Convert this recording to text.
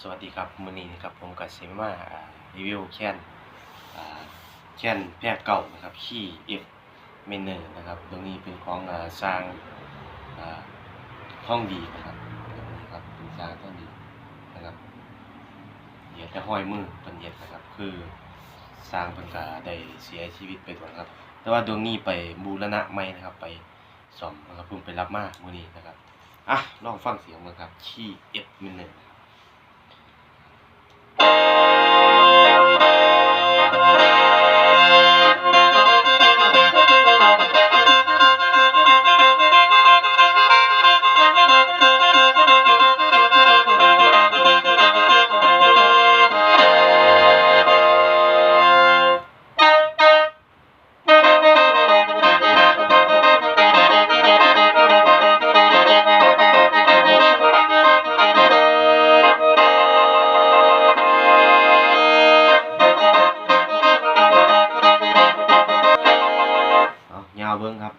สวัสดีครับมือนี้นะครับผมกับเซมาอ่ารีวิวแคนอ่าแคนแพร่เก่านะครับขี้ F เมนเนอร์นะครับตรงนี้เป็นของสร้างอ่าห้องดีนะครับตรงนี้ครับเป็นสร้างห้องดีนะครับเหยียดแต่ห้อยมือเป็นเหยียดนะครับคือสร้างเพิ่นก็ได้เสียชีวิตไปตัวนะครับ แต่ว่าดวงนี้ไปบูรณะใหม่นะครับไปซ่อมนะครับเพิ่งไปรับมามือนี้นะครับอะลองฟังเสียงมันครับขี้ F เมนเนอร์น เบิ้งครับ